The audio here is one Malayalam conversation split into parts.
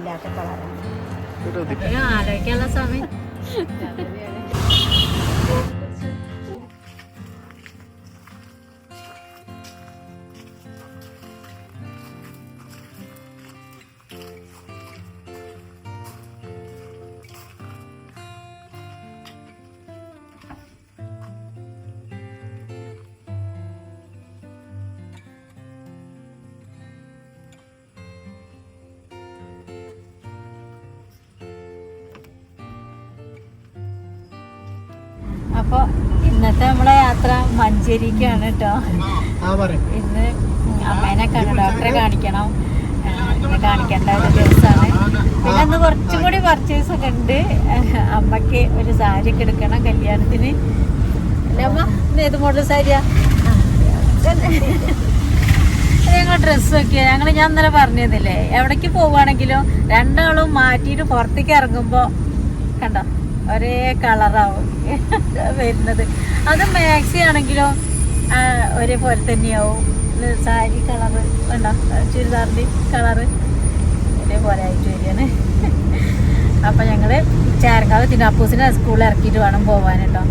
ഇല്ലാത്ത കളറാണ്. ആലോചിക്കാനുള്ള സമയം. മഞ്ചേരിക്കാണ് കേട്ടോ. ഇന്ന് അമ്മേനെ കണ്ട ഡോക്ടറെ കാണിക്കണം. കാണിക്കേണ്ട ഒരു ദിവസമാണ്. പിന്നെ അന്ന് കുറച്ചും കൂടി പർച്ചേസ് ഒക്കെ ഉണ്ട്. അമ്മയ്ക്ക് ഒരു സാരി ഒക്കെ എടുക്കണം കല്യാണത്തിന്. അല്ല അമ്മ? ഇന്ന് ഏത് മോഡൽ സാരിയാ? ഞങ്ങൾ ഡ്രസ്സൊക്കെ ഞങ്ങൾ ഞാൻ ഇന്നലെ പറഞ്ഞതില്ലേ എവിടേക്ക് പോവുകയാണെങ്കിലും രണ്ടാളും മാറ്റിയിട്ട് പുറത്തേക്ക് ഇറങ്ങുമ്പോൾ കണ്ടോ ഒരേ കളറാവും വരുന്നത്. അത് മാക്സി ആണെങ്കിലോ ഒരേപോലെ തന്നെയാവും. സാരി കളറ് ഉണ്ടോ? ചുരിദാറിന്റെ കളറ് ഒരേപോലെ ആയിട്ട് വരികയാണ് അപ്പം ഞങ്ങൾ ചേർക്കാവ് ചേരങ്കാവ് തിന്നാപ്പൂസിനെ സ്കൂളിൽ ഇറക്കിയിട്ട് വേണം പോകാൻ കേട്ടോ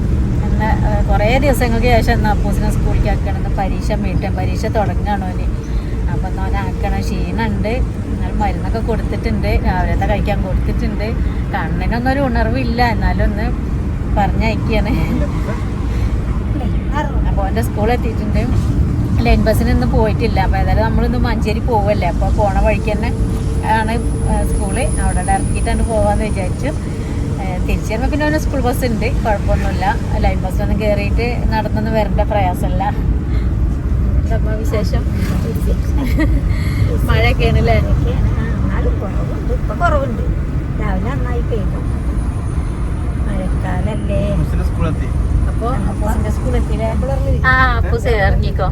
അങ്ങനെ കുറേ ദിവസങ്ങൾക്ക് ശേഷം ഇന്ന് അപ്പൂസിനെ സ്കൂളിലേക്ക് ആക്കണം. ഇന്ന് പരീക്ഷ മീട്ടും പരീക്ഷ തുടങ്ങുകയാണോ ഇനി അപ്പം എന്നാൽ ആക്കണം. ക്ഷീണമുണ്ട് എന്നാൽ മരുന്നൊക്കെ കൊടുത്തിട്ടുണ്ട്. രാവിലത്തെ കഴിക്കാൻ കൊടുത്തിട്ടുണ്ട്. കണ്ണിനൊന്നും ഒരു ഉണർവില്ല. എന്നാലും ഒന്ന് പറഞ്ഞയക്കുകയാണ് അപ്പോൾ എന്റെ സ്കൂൾ എത്തിയിട്ടുണ്ട്. ലൈൻ ബസ്സിന് ഇന്ന് പോയിട്ടില്ല. അപ്പോൾ ഏതായാലും നമ്മളിന്ന് മഞ്ചേരി പോവല്ലേ? അപ്പോൾ പോണ വഴിക്ക് തന്നെ ആണ് സ്കൂൾ അവിടെ ഇറക്കിയിട്ടാണ് പോകാമെന്ന് വിചാരിച്ചു. തിരിച്ചു വരുമ്പോൾ പിന്നെ ഒരു സ്കൂൾ ബസ് ഉണ്ട്. കുഴപ്പമൊന്നുമില്ല. ലൈൻ ബസ്സിലൊന്നും കയറിയിട്ട് നടന്നൊന്നും വരേണ്ട പ്രയാസമല്ല. എന്താ വിശേഷം? മഴയൊക്കെയാണ് അല്ലേ? കുറവുണ്ട്. ഇപ്പൊ കുറവുണ്ട്. രാവിലെ നന്നായി പെയ്തു. മഴക്കാലല്ലേ അപ്പൂസിന്റെ ആ അപ്പൂസ് ഇറങ്ങിക്കോ.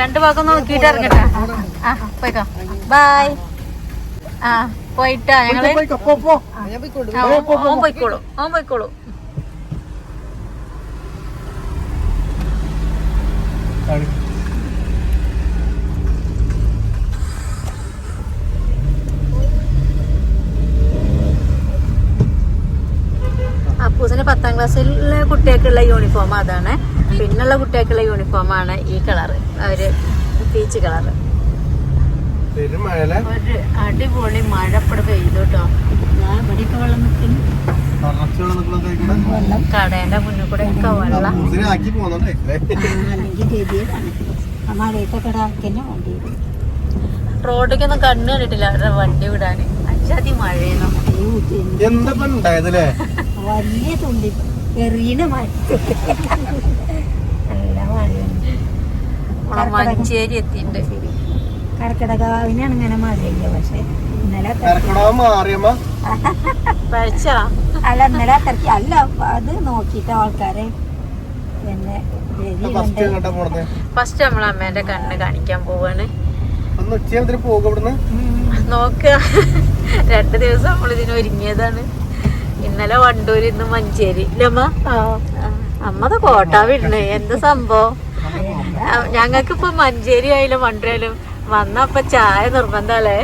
രണ്ടു ഭാഗം നോക്കിട്ട് ഇറങ്ങട്ടെ. ആ പോയിക്കോ. ബായ് ആ പോയിട്ടാ ഞങ്ങൾ? പോയിക്കോ, പോ, പോ. ആ, ഓൻ ഓൻ പോയിക്കോളൂ ഓൻ പോയിക്കോളൂ കാണി. അപ്പൂസിന് പത്താം ക്ലാസ്സിലെ കുട്ടികൾക്കുള്ള യൂണിഫോം അതാണ്. പിന്നുള്ള കുട്ടികൾക്കുള്ള യൂണിഫോം ആണ് ഈ കളറ് അവർ പീച്ച് കളറ് ഒരു അടിപൊളി മഴ ഇവിടെ പെയ്തു കേട്ടോ ഞാൻ ഇവിടെയൊക്കെ വെള്ളം നിൽക്കുന്നു നിറച്ചുള്ള നിൽക്കുന്നത് കഴിക്കണേ. വെള്ളം. കടേന്റെ മുന്നിൽ കൂടെ ഒക്കെ വെള്ളം. അല്ലെങ്കിൽ മഴയത്തൊക്കെ ഇടാക്കന്നെ വേണ്ടി. റോഡിലേക്കൊന്നും കണ്ണു കണ്ടിട്ടില്ല. അവരുടെ വണ്ടി വിടാന്. അഞ്ചാതി മഴയെന്നോ എന്താ ഉണ്ടായതല്ലേ? വലിയ തുള്ളി. എറിയണ മഴ മഞ്ചേരി എത്തിയിട്ടുണ്ട്. കർക്കിടകാവിനാണ് ഇങ്ങനെ മഴയില്ല. പക്ഷെ ഇന്നലെ അല്ല ഇന്നലെ അത്രയ്ക്ക് അല്ല അത് നോക്കിയിട്ട് ആൾക്കാരെ പിന്നെ ഫസ്റ്റ് നമ്മളെ അമ്മേന്റെ കണ്ണ് കാണിക്കാൻ പോവാണ്. നോക്കുക രണ്ട് ദിവസം നമ്മൾ ഇതിന് ഒരുങ്ങിയതാണ്. ഇന്നലെ വണ്ടൂര് ഇന്ന് മഞ്ചേരി. ഇല്ലമ്മ അമ്മത് കോട്ടാവിടുന്നേ എന്ത് സംഭവം? ഞങ്ങൾക്ക് ഇപ്പൊ മഞ്ചേരി ആയാലും വണ്ടൂരായാലും വന്നപ്പോ ചായ നിർബന്ധല്ലേ?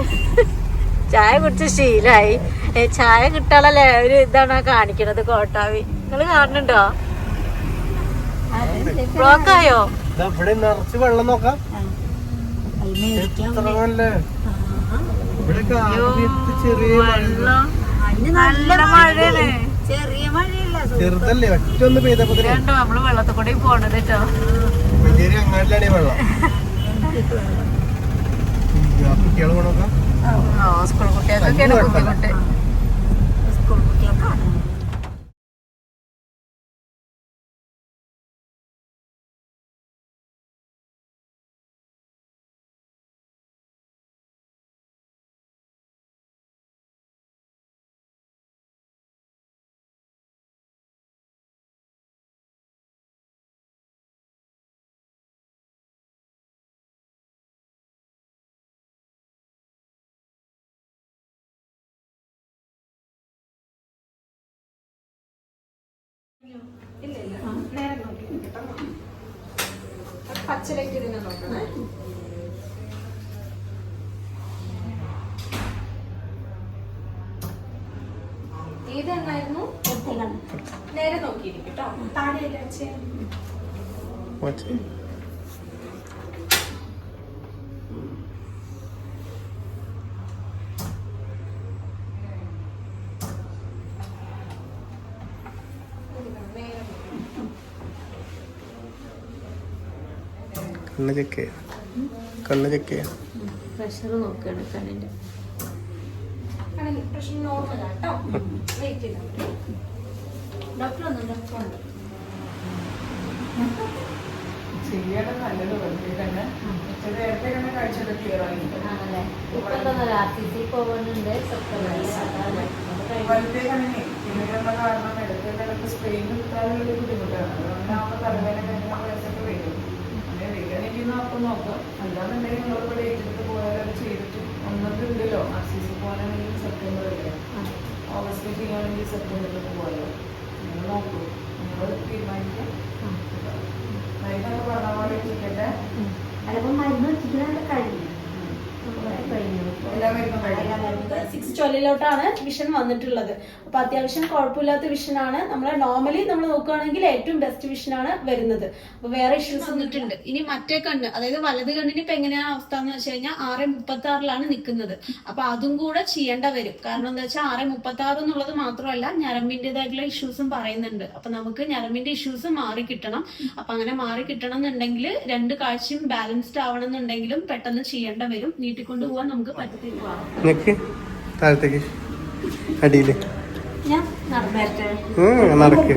ചായ കുടിച്ച് ശീലായി. ഏ, ചായ കിട്ടാളല്ലേ ഒരു ഇതാണ് കാണിക്കണത് കോട്ടാവി നിങ്ങൾ കാണുന്നുണ്ടോ? ബ്ലോക്കായോ? ഇതാ ഇവിടെ നിറച്ച് വെള്ളം നോക്കാം. ഇവിടെ ചെറിയ. വെള്ളം. നല്ല മഴയാണ്. ചെറിയ മഴയല്ല ചെറുതല്ലേ ഒറ്റൊന്ന് പെയ്തപ്പോ രണ്ടോ നമ്മൾ വെള്ളത്തിൽ കൂടെ പോണത് കേട്ടോ. മഞ്ചേരി അങ്ങാടിലാണ് വെള്ളം. കുട്ടികൾ സ്കൂൾ കുട്ടികൾക്കൊക്കെയാണ് ബുദ്ധിമുട്ട്. ഇല്ല ഇല്ല നേരെ നോക്കി കേട്ടോ പച്ചലേക്ക് ഇതിനെ നോക്കണേ ഏതെണ്ണായിരുന്നു നേരെ നോക്കിയിരിക്കും കേട്ടോ താഴെ വെച്ചേ മറ്റേ കണ്ണ് ചെക്ക് ചെയ്യാം. കണ്ണ് ചെക്ക് ചെയ്യാം. പ്രഷർ നോക്കുകയാണ് കണ്ണിന്റെ പോകുന്നുണ്ട് കാരണം ഇടയ്ക്ക് സ്ട്രെയിൻ കിട്ടാനുള്ള ബുദ്ധിമുട്ടാണ്. അതുകൊണ്ടാകുമ്പോൾ തലവേദന കഴിഞ്ഞ വയസ്സൊക്കെ വരും അങ്ങനെ വരികയാണെങ്കിൽ അപ്പം നോക്കാം. അല്ലാന്നുണ്ടെങ്കിൽ നിങ്ങളിപ്പോൾ ഡേറ്റ് എടുത്ത് പോയാൽ അത് ചെയ്തിട്ട് ഒന്നൊക്കെ ഉണ്ടല്ലോ ആർ സി സി പോകാനാണെങ്കിൽ ഓഗസ്റ്റിൽ ചെയ്യുകയാണെങ്കിൽ സെപ്റ്റംബറിൽ പോകാമല്ലോ നിങ്ങൾ നോക്കൂ. നിങ്ങൾ തീരുമാനിക്കാം. മരുന്നൊക്കെ പറഞ്ഞ പോലെ വെച്ചിട്ടെ അതിപ്പോ മരുന്ന് വെച്ചിട്ട് കഴിഞ്ഞു കഴിഞ്ഞു എല്ലാ മരുന്നും കഴിയും സിക്സ് ട്വൽവിലോട്ടാണ് വിഷൻ വന്നിട്ടുള്ളത്. അപ്പൊ അത്യാവശ്യം കുഴപ്പമില്ലാത്ത വിഷനാണ് നമ്മൾ നോർമലി നമ്മൾ നോക്കുകയാണെങ്കിൽ ഏറ്റവും ബെസ്റ്റ് വിഷനാണ് വരുന്നത്. അപ്പൊ വേറെ ഇഷ്യൂസ് വന്നിട്ടുണ്ട്. ഇനി മറ്റേ കണ്ണ് അതായത് വലത് കണ്ണിന് ഇപ്പൊ എങ്ങനെയാണ് അവസ്ഥ എന്ന് വെച്ച് കഴിഞ്ഞാൽ ആറ് മുപ്പത്തി ആറിലാണ് നിൽക്കുന്നത്. അപ്പൊ അതും കൂടെ ചെയ്യേണ്ട വരും. കാരണം എന്താ വെച്ചാൽ ആറ് മുപ്പത്തി ആറ് എന്നുള്ളത് മാത്രമല്ല ഞരമ്പിന്റെതായിട്ടുള്ള ഇഷ്യൂസും പറയുന്നുണ്ട്. അപ്പൊ നമുക്ക് ഞരമ്പിന്റെ ഇഷ്യൂസ് മാറി കിട്ടണം. അപ്പൊ അങ്ങനെ മാറി കിട്ടണം എന്നുണ്ടെങ്കിൽ രണ്ട് കാഴ്ചയും ബാലൻസ്ഡ് ആവണം എന്നുണ്ടെങ്കിലും പെട്ടെന്ന് ചെയ്യേണ്ട വരും. നമുക്ക് പറ്റത്തില്ല. നിക്ക്. താഴത്തേക്ക്. അടിയിൽ നടക്ക്.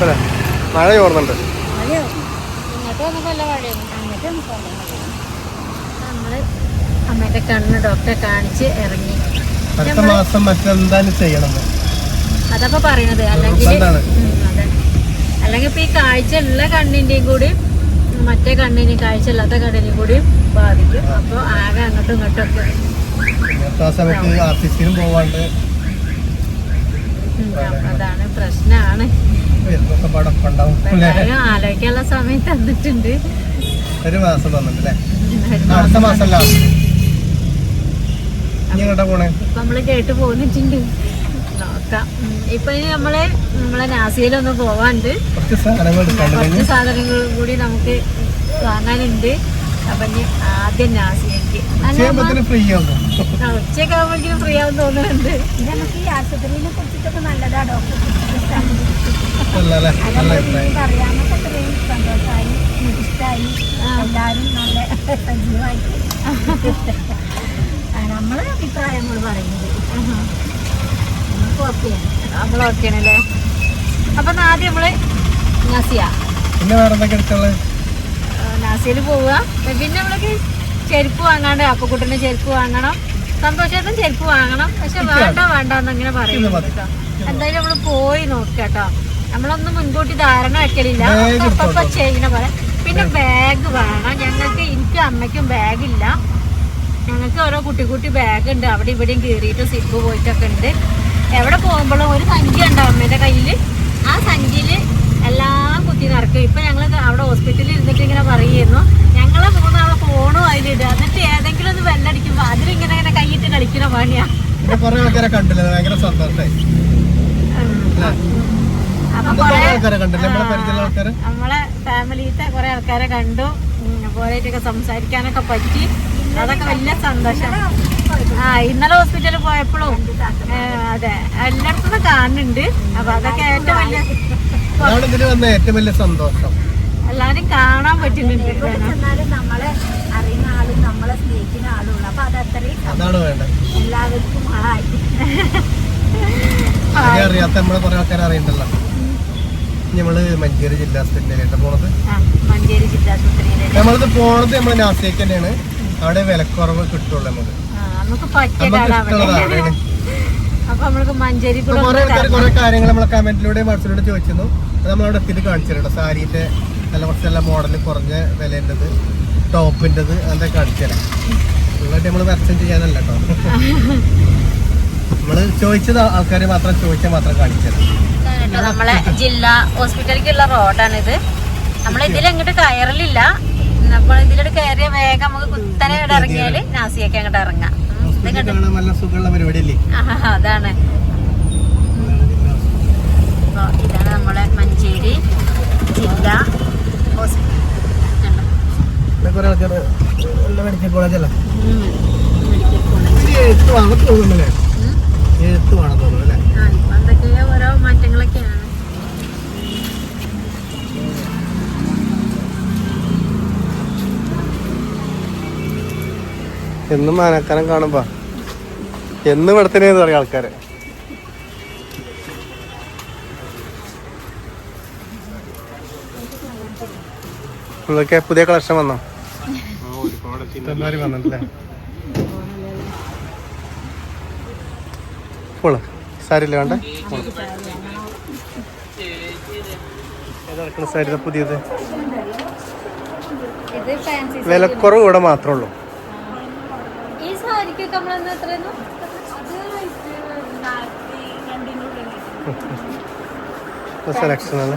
അങ്ങോട്ട് മഴ ചോർന്നുണ്ട് കണ്ണ് ഡോക്ടറെ കാണിച്ച് ഇറങ്ങി. അടുത്ത മാസം മറ്റെന്തായാലും ചെയ്യണം. അതപ്പോ പറയണത് അല്ലെങ്കിൽ. അല്ലെങ്കിൽ ഇപ്പൊ ഈ കാഴ്ച ഉള്ള കണ്ണിന്റെയും കൂടി മറ്റേ കണ്ണിന് കാഴ്ച ഇല്ലാത്ത കണ്ണിനെയും കൂടി ബാധിക്കും. അപ്പൊ ആകെ അങ്ങോട്ടും ഇങ്ങോട്ടും ഒക്കെ. അതാണ് പ്രശ്നമാണ് പാടൊപ്പം ഉണ്ടാവും ആലോചിക്കാനുള്ള സമയം തന്നിട്ടുണ്ട്. ഒരു മാസം തന്നിട്ടല്ലേ? അടുത്ത മാസം നമ്മൾ കേട്ട് പോന്നിട്ടുണ്ട്. നോക്കാം. ഇപ്പൊ ഇനി നമ്മൾ നമ്മളെ നാസിയിലൊന്ന് പോവാണ്ട്. കുറച്ച് സാധനങ്ങൾ കൂടി നമുക്ക് വാങ്ങാനുണ്ട്. അപ്പൊ ആദ്യം ഉച്ചയൊക്കെ ആവുമ്പോഴേക്കും ഫ്രീ ആവും തോന്നുന്നുണ്ട്. നമുക്ക് ഈ ആശുപത്രിനെ കുറിച്ചിട്ടൊക്കെ നല്ലതാ ഡോക്ടർ അല്ലല്ലേ നല്ല അഭിപ്രായം. സന്തോഷമായി. ഇഷ്ടമായി എല്ലാവരും നല്ല സജീവമായിട്ട് ആ, നമ്മളെ അഭിപ്രായങ്ങൾ പറയുന്നത് നമുക്ക് ഓക്കെയാണ് നമ്മൾ ഓക്കെയാണല്ലേ അപ്പൊ ആദ്യം നമ്മൾ നാസിയ. പിന്നെ വേറെ എന്തൊക്കെ എടുത്തുള്ളത് നാസിയിൽ പോവുക. പിന്നെ നമ്മൾക്ക് ചെരുപ്പ് വാങ്ങാണ്ട് അപ്പക്കുട്ടന് ചെരുപ്പ് വാങ്ങണം. സന്തോഷത്തിന് ചെരുപ്പ് വാങ്ങണം. പക്ഷെ വേണ്ട വേണ്ട. എന്നിങ്ങനെ പറയുന്നു കേട്ടോ. എന്തായാലും നമ്മൾ പോയി നോക്കാം കേട്ടോ. നമ്മളൊന്നും മുൻകൂട്ടി ധാരണ വെക്കലില്ല. അപ്പൊ ചെയ്യുന്ന പോലെ. പിന്നെ ബാഗ് വേണം. ഞങ്ങൾക്ക് എനിക്കും അമ്മയ്ക്കും ബാഗില്ല ഞങ്ങൾക്ക് ഓരോ കുട്ടി കുട്ടി ബാഗ് ഉണ്ട്. അവിടെ ഇവിടെയും കീറിയിട്ട് സിപ്പ് പോയിട്ടൊക്കെ ഉണ്ട്. എവിടെ പോകുമ്പോഴും ഒരു സഞ്ചി ഉണ്ടാവും അമ്മേന്റെ കയ്യിൽ ആ സഞ്ചിയിൽ എല്ലാം കുത്തി നിറക്കും ഇപ്പൊ ഞങ്ങൾ അവിടെ ഹോസ്പിറ്റലിൽ ഇരുന്നിട്ട് ഇങ്ങനെ പറയുന്നു. ഞങ്ങളെ മൂന്നാളെ ഫോണും അതിലിടുക. എന്നിട്ട് ഏതെങ്കിലും ഒന്ന് വെല്ലടിക്കുമ്പോ അതിലിങ്ങനെ ഇങ്ങനെ ഇങ്ങനെ കൈയിട്ട് കളിക്കുന്ന പണിയാ. കണ്ടില്ല? ഭയങ്കര സന്തോഷമായി നമ്മളെ പരിചയമുള്ള ആൾക്കാരെ? നമ്മളെ ഫാമിലിത്തെ കുറെ ആൾക്കാരെ കണ്ടു. പോരായിട്ടൊക്കെ സംസാരിക്കാനൊക്കെ പറ്റി. അതൊക്കെ വലിയ സന്തോഷം. ആ ഇന്നലെ ഹോസ്പിറ്റലിൽ പോയപ്പോഴും അതെ എല്ലായിടത്തും കാണുന്നുണ്ട്. അപ്പൊ അതൊക്കെ ഏറ്റവും വലിയ ഏറ്റവും സന്തോഷം. എല്ലാരും കാണാൻ പറ്റുന്നുണ്ട് നമ്മളെ അറിയുന്ന ആളും നമ്മളെ സ്നേഹിക്കുന്ന ആളും അപ്പൊ അത് അത്രയും എല്ലാവർക്കും ആയി. ആരെയും അറിയാത്ത നമ്മളെ കുറെ ആൾക്കാരെ അറിയണ്ടല്ലോ. നമ്മൾ മഞ്ചേരി ജില്ലാ ഹോസ്പിറ്റലിലായിട്ട് പോണത്. മഞ്ചേരി മഞ്ചേരി ജില്ലാശുപത്രിയിലെ നമ്മളിത് പോണത് നമ്മൾ നാസിലേക്ക് തന്നെയാണ്. അവിടെ വിലക്കുറവ് കിട്ടുള്ളൂ നമുക്ക്. നമുക്ക് ഇഷ്ടമുള്ളതാണ് കുറെ ആൾക്കാർ. കുറെ കാര്യങ്ങൾ നമ്മളെ കമന്റിലൂടെ വാട്സിലൂടെ ചോദിച്ചിരുന്നു. അത് നമ്മളവിടെ എത്തിയിട്ട് കാണിച്ചു തരാം സാരീന്റെ നല്ല കുറച്ച് നല്ല മോഡൽ കുറഞ്ഞ വിലേന്റെത് ടോപ്പിന്റെത് അതൊക്കെ കാണിച്ചു തരാം നമ്മൾ പരസ്യം ചെയ്യാനല്ല കേട്ടോ. നമ്മൾ ചോദിച്ചത് ആൾക്കാർ മാത്രം ചോദിച്ചാൽ മാത്രം കാണിച്ചു തരാം കേട്ടോ നമ്മളെ ജില്ലാ ഹോസ്പിറ്റലിലേക്കുള്ള റോഡാണിത്. നമ്മൾ ഇതിലെങ്ങോട്ട് കയറലില്ല. നമ്മൾ ഇതിലോട്ട് കയറിയ വേഗം നമുക്ക് കുത്തനെ ഇവിടെ ഇറങ്ങിയാൽ നാസിയൊക്കെ അങ്ങോട്ട് ഇറങ്ങാം. അതാണ്. അപ്പൊ ഇതാണ് നമ്മളെ മഞ്ചേരി ജില്ലാ ഹോസ്പിറ്റൽ. മെഡിക്കൽ കോളേജ് ഇത് എഴുത്ത് വേണം തോന്നുന്നല്ലേ ഉം. എഴുത്ത് വേണം തോന്നുന്നു അല്ലേ? ആ ഇപ്പൊ എന്തൊക്കെയോ ഓരോ മാറ്റങ്ങളൊക്കെയാണ്. എന്നും മാനക്കാനം കാണുമ്പോ. എന്നും ഇടത്തിന് തന്നെ പറയും ആൾക്കാര്. ഇതൊക്കെ പുതിയ കളക്ഷൻ വന്നോ? വന്നിട്ടില്ലേ? ഫുള്ള് സാരില്ല വേണ്ട? സാരി? പുതിയത്. വിലക്കുറവ് ഇവിടെ മാത്രമേ ഉള്ളൂ. സെലക്ഷൻ ആണ്.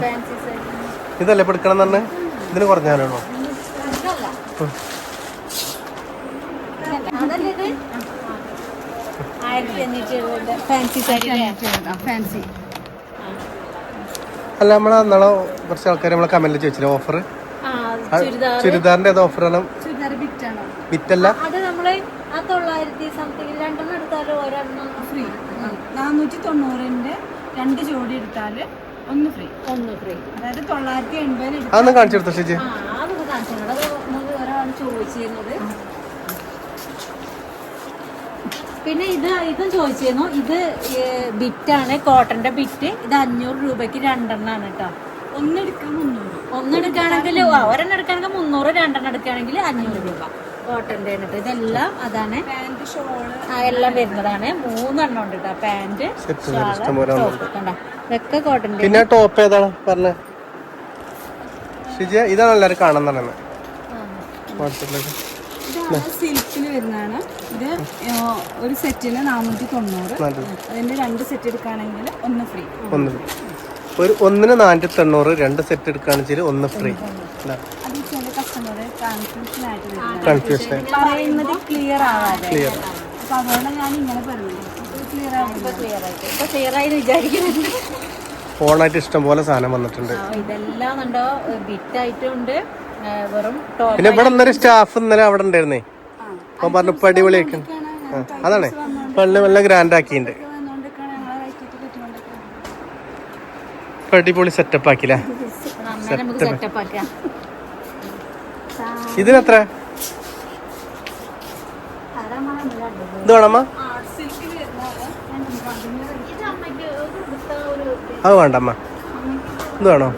ഇതല്ലേ ഇപ്പൊ എടുക്കണം തന്നെ ഇതിന് കുറഞ്ഞാലോ ഇതല്ല അതല്ലേ ഇത് ആയിരത്തി അഞ്ഞൂറ്റി എഴുപത് ഫാൻസി സാരി ഫാൻസി അല്ല നമ്മൾ നാളെ കുറച്ച് ആൾക്കാർ നമ്മളെ കമന്റിൽ ചോദിച്ചില്ല ഓഫർ ആ ചുരിദാർ ചുരിദാറിന്റെ ഏത് ഓഫറാണ് ചുരിദാർ ബിറ്റാണോ വിറ്റല്ല. അത് നമ്മൾ ആ തൊള്ളായിരത്തി സംതിങ് രണ്ടെണ്ണം എടുത്താലും ഒരെണ്ണം ഫ്രീ നാനൂറ്റി തൊണ്ണൂറിന്റെ രണ്ട് ജോഡി എടുത്താൽ ഒന്ന് ഫ്രീ ഒന്ന് ഫ്രീ അതായത് തൊള്ളായിരത്തി എൺപതിന് എടുത്താൽ അതൊന്ന് കാണിച്ചു കൊടുത്തു ഷിജി ആ കാണിച്ചു ഒരാൾ ചോദിച്ചിരുന്നത്. പിന്നെ ഇത് ഇതും ചോദിച്ചിരുന്നു ഇത് ബിറ്റാണ് കോട്ടന്റെ ബിറ്റ്. ഇത് അഞ്ഞൂറ് രൂപയ്ക്ക് രണ്ടെണ്ണാണ് കേട്ടോ. ഒന്നെടുക്കാൻ മുന്നൂറ്. ഒന്നെടുക്കുകയാണെങ്കിൽ ഒരെണ്ണം എടുക്കുകയാണെങ്കിൽ മുന്നൂറ് രണ്ടെണ്ണം എടുക്കുകയാണെങ്കിൽ അഞ്ഞൂറ് രൂപ. കോട്ടന്റെ കേട്ടോ. ഇതെല്ലാം അതാണ്. പാന്റ് ഷോൾ ആ എല്ലാം വരുന്നതാണ്. മൂന്നെണ്ണം ഉണ്ട് കേട്ടോ. പാന്റ് ഇതൊക്കെ കോട്ടന്റെ പിന്നെ ടോപ്പ് ഏതാണ്? പറഞ്ഞ. ഷിജി ഇതാണ് എല്ലാവരും കാണാൻ തന്നെ വാട്സപ്പിലേക്ക് സിൽക്കിൽ വരുന്നതാണ്. ഇത് ഒരു സെറ്റിന് നാനൂറ്റി. തൊണ്ണൂറ് അതിന്റെ രണ്ട് സെറ്റ് എടുക്കുകയാണെങ്കിൽ ഒന്ന് ഫ്രീ ഒന്ന് ഒരു ഒന്നിന് നാനൂറ്റി തൊണ്ണൂറ് രണ്ട് സെറ്റ് എടുക്കുകയാണെങ്കിൽ ഒന്ന് ഫ്രീ കൺഫ്യൂഷൻ പറയുന്നത് ക്ലിയർ ആവാതെ. ക്ലിയർ അപ്പൊ അതുകൊണ്ട് ഞാൻ ഇങ്ങനെ പറയുന്നത് ക്ലിയർ ക്ലിയർ ആയിട്ട് ഇപ്പൊ ക്ലിയർ ആയി. വിചാരിക്കുന്നുണ്ട്. ഫോണായിട്ട് ഇഷ്ടംപോലെ സാധനം വന്നിട്ടുണ്ട്. ആ, ഇതെല്ലാം ഉണ്ടോ. ആയിട്ടുണ്ട് വെറും പിന്നെ ഇവിടെ ഇന്നലെ സ്റ്റാഫ് ഇന്നലെ അവിടെ ഉണ്ടായിരുന്നേ. അപ്പൊ പറഞ്ഞു ഇപ്പൊ അടിപൊളിയൊക്കെ അതാണ്. പള്ളി നല്ല ഗ്രാൻഡ് ആക്കിയിട്ടുണ്ട് ഇപ്പൊ അടിപൊളി സെറ്റപ്പ് ആക്കില്ല ഇതിനെത്ര? ഇത് വേണമ്മ സിൽക്കിൽ വരുന്നത് ഇത് അമ്മയ്ക്ക് ഒരു ഉടുത്ത ഒരു അത് വേണ്ടമ്മ ഇത് വേണോ?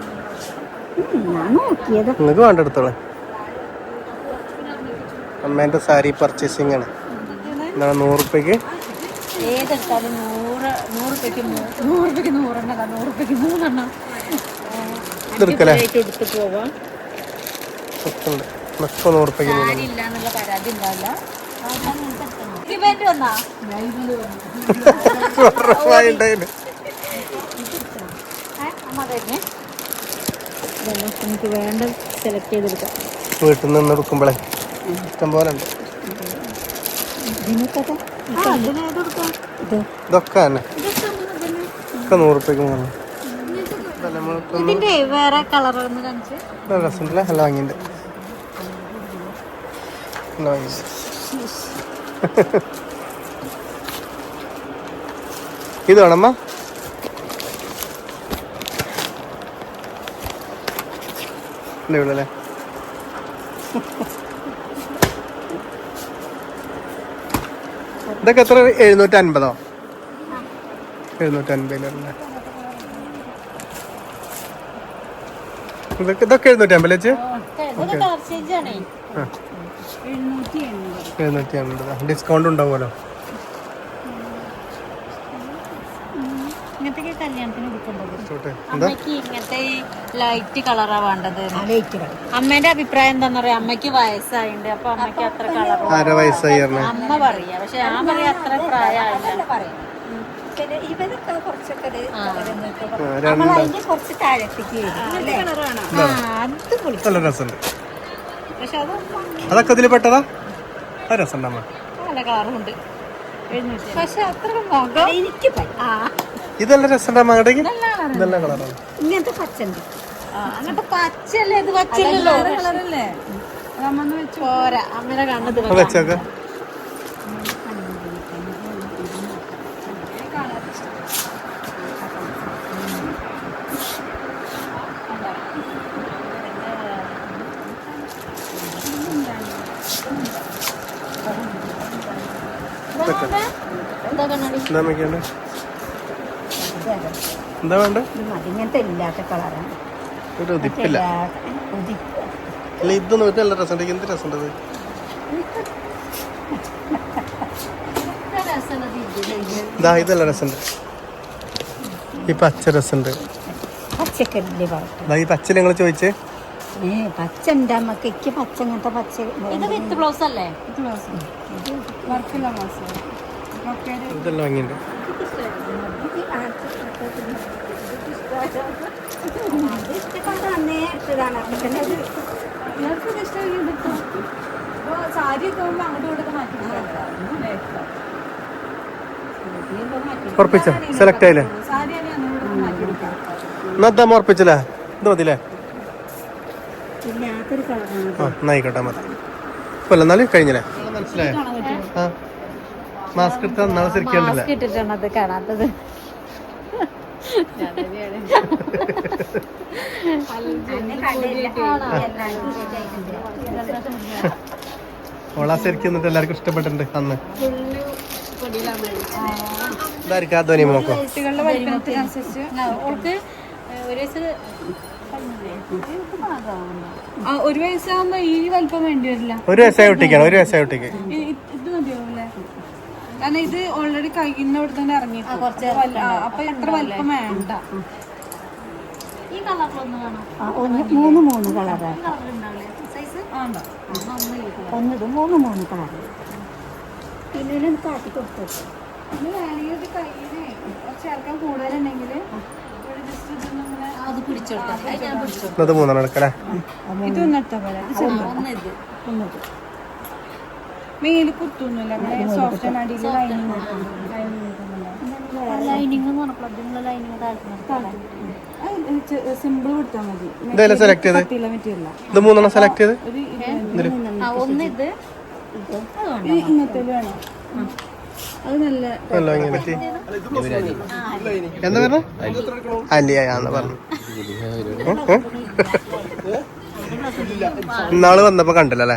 ഞാൻ നോക്കിയത്. നിങ്ങൾക്ക് വേണ്ട എടുത്തോളെ. അമ്മേന്റെ സാരി പർച്ചേസിങ് ആണ്. എന്താണ് നൂറ് റുപ്യക്ക് ഏതെടുത്താലും നൂറ് നൂറ് രൂപയ്ക്ക് മൂ- നൂറ് രൂപയ്ക്ക് നൂറെണ്ണം നൂറ് രൂപയ്ക്ക് മൂന്നെണ്ണം ഇതെടുക്കല്ലേ എടുത്ത് പോവാം. ഒക്കെ ഉണ്ട് ഒക്കെ നൂറ് റുപ്യക്ക് സാരി ഇല്ല എന്നുള്ള പരാതി ഉണ്ടാവില്ല ഇവന്റ് വന്നാ? അമ്മ നമുക്ക് വേണ്ട സെലക്ട് ചെയ്തെടുക്കാം. വീട്ടിൽ നിന്ന് എടുക്കുമ്പോഴേ ഇഷ്ടം പോലെ ഉണ്ട്. ഇതിനൊക്കെ ഇത്. ഇതൊക്കെ തന്നെ. ഒക്കെ നൂറ് റുപ്യക്ക് മൂന്ന് ഇതല്ലേ നമ്മളിപ്പോ ഇതിന്റെ വേറെ കളർ ഒന്ന് കാണിച്ച്. നല്ല രസമുണ്ടല്ലേ? നല്ല വാങ്ങിണ്ട് നല്ല വാങ്ങിണ്ട് ഇത് വേണമ്മ ഇവിടെ ഇതൊക്കെ എത്ര? എഴുന്നൂറ്റി അൻപതോ എഴുന്നൂറ്റി അൻപതിലല്ലേ ഇതൊക്കെ ഇതൊക്കെ എഴുന്നൂറ്റി അമ്പത് വെച്ച് എഴുന്നൂറ്റി അൻപത് ഡിസ്കൗണ്ട് ഉണ്ടാവുമല്ലോ. ഇങ്ങനത്തെ ലൈറ്റ് കളറാ വേണ്ടത്. ആലോചിക്കണം അമ്മേന്റെ അഭിപ്രായം എന്താന്ന് പറയാ അമ്മയ്ക്ക് വയസ്സായിണ്ട് അപ്പൊ അമ്മയ്ക്ക് അത്ര കളർ ആര വയസ്സായി അമ്മ പറയാ പക്ഷെ ഞാൻ പറയാ അത്ര പ്രായമായില്ല. ഇവരൊക്കെ കുറച്ചൊക്കെ അതിന്റെ കുറച്ച് താഴത്തേക്ക് നല്ല രസമുണ്ട് അതൊക്കെ ഇതിൽ പെട്ടതാ? രസമുണ്ട് അമ്മ. നല്ല കളറുണ്ട് പക്ഷെ അത്ര മുഖം എനിക്ക് പറ്റും ആ. ഇത് നല്ല രസമുണ്ട് നല്ല കളറാണ്. ഇങ്ങനത്തെ പച്ച അങ്ങനത്തെ പച്ചല്ലേ ഇത് പച്ചല്ലോ കളറല്ലേ? പോരാ അമ്മയുടെ കണ്ണത് വെച്ചേക്ക. എന്താ വേണ്ട? ഇങ്ങനത്തെ ഇല്ലാത്ത കളറാണ്. ഒരു ഉതിപ്പില്ല. ഉദിപ്പ് അല്ല ഇതൊന്നും ഇത് നല്ല രസമുണ്ട്. എന്ത് രസമുണ്ട് ഇത് ഇതാ ഇതല്ല രസമുണ്ട്. ഈ പച്ച രസമുണ്ട്. ഈ പച്ച നിങ്ങൾ ചോദിച്ചേ? പച്ച ഉണ്ട് നമുക്ക് എനിക്ക് പച്ച പച്ച ഇത് വിത്ത് ബ്ലൗസ്. അല്ലേ ബ്ലൗസ്. ഇതെല്ലാം വാങ്ങിയിട്ടുണ്ട് ഇഷ്ടപ്പെട്ട് അന്നേ എടുത്തതാണ് അപ്പൊ തന്നെ അത് നിങ്ങൾക്ക് ഇഷ്ടമായി എടുത്തോ അപ്പോൾ സാരി ഒക്കെ ആകുമ്പോൾ അങ്ങോട്ടും ഇങ്ങോട്ടൊക്കെ മാറ്റി ഉറപ്പിച്ച സെലക്ട് ആയില്ലേ എന്നാ ഉറപ്പിച്ചില്ലേ ഇത് മതില്ലേ എന്നായിക്കോട്ടെ മതി. ഇപ്പല്ല എന്നാലും കഴിഞ്ഞില്ലേ? മനസ്സിലായോ? ആ. മാസ്ക് എടുത്താൽ നാളെ ശരിക്കും കാണാത്തത് അന്നെ കണ്ടില്ല എല്ലാവർക്കും ശരിയായിട്ടുണ്ട് ഓളാ ശരിക്കും എന്നിട്ട് എല്ലാവർക്കും ഇഷ്ടപ്പെട്ടിട്ടുണ്ട് അന്ന്. ഇതായിരിക്കും ധ്വനി കുട്ടികളുടെ വലിപ്പത്തിനനുസരിച്ച് ഓൾക്ക് ഒരു വയസ്സ് ഒരു വയസ്സാകുമ്പോ ഈ വലിപ്പം വേണ്ടി വരില്ല. ഒരു വയസ്സായ കുട്ടിക്കാണ് ഒരു വയസ്സായ കുട്ടിക്ക്. ഇത് ഇത് മതിയാവൂല്ലേ കാരണം ഇത് ഓൾറെഡി കയ്യിന്ന് ഇവിടെ തന്നെ ഇറങ്ങി അപ്പൊ എത്ര വലിപ്പം വേണ്ട. ഈ കളറിലൊന്ന് കാണാം ആ, ഒന്ന് മൂന്ന് മൂന്ന് കളർ വേണ്ട ഒന്നത് മൂന്ന് മൂന്ന് കളറ്. പിന്നെ കാട്ടി കൊടുത്തു അത് പിടിച്ചോട്ടെ. ഇത് എടുത്താ പോലെ ഒന്ന് ഇത് ഒന്നത് മേൽ കുത്തൊന്നുമില്ല അങ്ങനെ സോഫ്റ്റ് അടിയിൽ ലൈനിങ് ലൈനിങ് സിമ്പിൾ കൊടുത്താൽ മതി സെലക്ട് ചെയ്ത്? മൂന്നെണ്ണം സെലക്ട് ചെയ്ത്? ഒരു ഒന്ന് ഇത് ഇത് ഇങ്ങനത്തെ വേണം എന്താ പറഞ്ഞ? അലിയാന്ന് പറഞ്ഞു. ഇന്നാൾ വന്നപ്പോ കണ്ടില്ല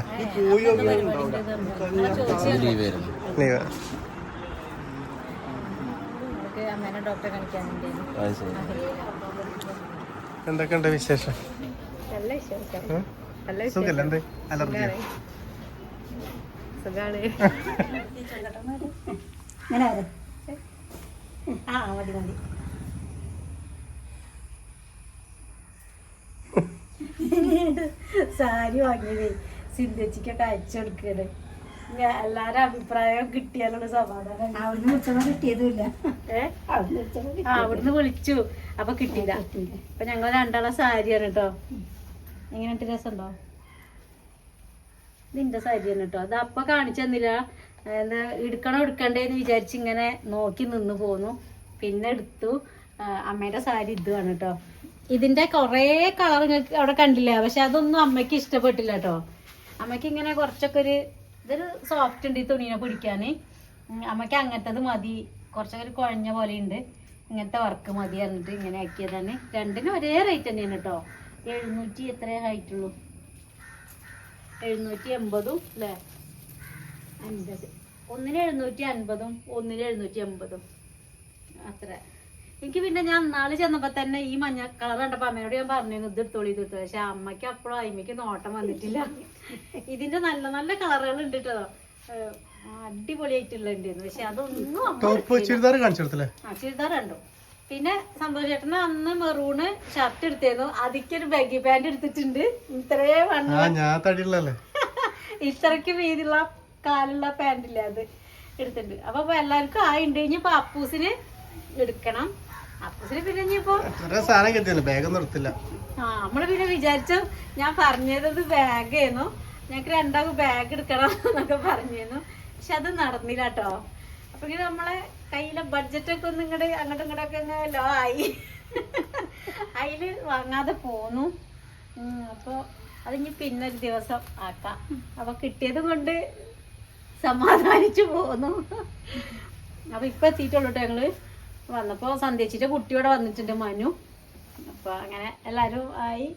ലീവ്. എന്തൊക്കെയുണ്ട് വിശേഷം? സുഖല്ലേ? എന്ത്? സാരി വാങ്ങിയതേ. സിന്ധച്ചിക്കൊക്കെ അയച്ചു കൊടുക്കണേ എല്ലാരും അഭിപ്രായം കിട്ടിയാലുള്ള സമാധാനം. അവിടുന്ന് ഉച്ചമ കിട്ടിയതുമില്ല. അവിടുന്ന് വിളിച്ചു. അപ്പൊ കിട്ടിയില്ല. അപ്പൊ ഞങ്ങൾ രണ്ടാളെ സാരിയാണ് കേട്ടോ എങ്ങനെയുണ്ട് രസമുണ്ടോ? നിന്റെ സാരിയാണ് കേട്ടോ അത് അപ്പൊ കാണിച്ചു തന്നില്ല. എന്താ എടുക്കണോ എടുക്കണ്ടേന്ന് വിചാരിച്ച് ഇങ്ങനെ നോക്കി നിന്ന് പോന്നു. പിന്നെ എടുത്തു. അമ്മേന്റെ സാരി ഇതുമാണ് കേട്ടോ ഇതിന്റെ കൊറേ കളർ അവിടെ കണ്ടില്ല. പക്ഷെ അതൊന്നും അമ്മയ്ക്ക് ഇഷ്ടപ്പെട്ടില്ല കേട്ടോ അമ്മയ്ക്ക് ഇങ്ങനെ കുറച്ചൊക്കെ ഒരു ഇതൊരു സോഫ്റ്റ് ഉണ്ട് ഈ തുണീനെ പിടിക്കാന്. അമ്മയ്ക്ക് അങ്ങനത്തത് മതി. കുറച്ചൊക്കെ ഒരു കുഴഞ്ഞ പോലെ ഉണ്ട്. ഇങ്ങനത്തെ വർക്ക് മതി പറഞ്ഞിട്ട് ഇങ്ങനെ ആക്കിയതാണ്. രണ്ടിനും ഒരേ റേറ്റ് തന്നെയാണ് കേട്ടോ എഴുന്നൂറ്റി എത്ര ഉള്ളൂ? എഴുന്നൂറ്റി എൺപതും അല്ലേ അൻപത്. ഒന്നിന് എഴുന്നൂറ്റി അൻപതും ഒന്നിന് എഴുന്നൂറ്റി എൺപതും. അത്ര. എനിക്ക് പിന്നെ ഞാൻ നാളെ ചെന്നപ്പോ തന്നെ ഈ മഞ്ഞ കളർ കണ്ടപ്പോ അമ്മയോട് ഞാൻ പറഞ്ഞു ഇത് എടുത്തോളി ഇത് പക്ഷെ അമ്മയ്ക്ക് അപ്പോഴും അമ്മയ്ക്ക് നോട്ടം വന്നിട്ടില്ല. ഇതിന്റെ നല്ല നല്ല കളറുകൾ ഉണ്ട് കേട്ടോ അടിപൊളിയായിട്ടുള്ള ഉണ്ടായിരുന്നു പക്ഷെ അതൊന്നും ചുരിദാർ കാണിച്ചു ആ ചുരിദാർ കണ്ടു. പിന്നെ സന്തോഷ് ചേട്ടന് അന്ന് മെറൂണ് ഷർട്ട് എടുത്തേന്നു അതിക്കൊരു ബാഗി പാന്റ് എടുത്തിട്ടുണ്ട്. ഇത്രേ വണ്ണം. ഇത്രയ്ക്ക് വീതിയുള്ള കാലുള്ള പാന്റില്ലേ അത് എടുത്തിട്ടുണ്ട്. അപ്പൊ എല്ലാവർക്കും ആ ഉണ്ട് കഴിഞ്ഞ പാപ്പൂസിന് എടുക്കണം. സാധനം കിട്ടിയല്ലോ? ബാഗൊന്നും എടുത്തില്ല. ആ നമ്മൾ പിന്നെ വിചാരിച്ചു ഞാൻ പറഞ്ഞത് ബാഗായിരുന്നു ഞങ്ങക്ക് രണ്ടാക്കും ബാഗ് എടുക്കണം എന്നൊക്കെ പറഞ്ഞിരുന്നു. പക്ഷെ അത് നടന്നില്ല കേട്ടോ അപ്പൊ ഇങ്ങനെ നമ്മളെ കയ്യിലെ ബഡ്ജറ്റ് ഒക്കെ ഒന്ന് ഇങ്ങോട്ട് അങ്ങോട്ടും ഇങ്ങോട്ടൊക്കെ ലോ ആയി. അതിൽ വാങ്ങാതെ പോന്നു. അപ്പൊ അതിനി പിന്നൊരു ദിവസം ആക്കാം. അപ്പൊ കിട്ടിയത് കൊണ്ട് സമാധാനിച്ചു പോന്നു. അപ്പൊ ഇപ്പൊ എത്തിയിട്ടുള്ളൂ കേട്ടോ ഞങ്ങൾ. വന്നപ്പോ സന്ധ്യച്ചിട്ട് കുട്ടിയോടെ വന്നിട്ടുണ്ട് മനു. അപ്പൊ അങ്ങനെ എല്ലാരും ആയി.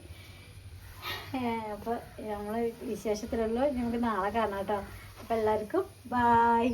അപ്പോൾ അപ്പൊ നമ്മൾ വിശേഷത്തിലുള്ള. ഞങ്ങൾക്ക് നാളെ കാണാം കേട്ടോ. അപ്പൊ എല്ലാവർക്കും ബായ്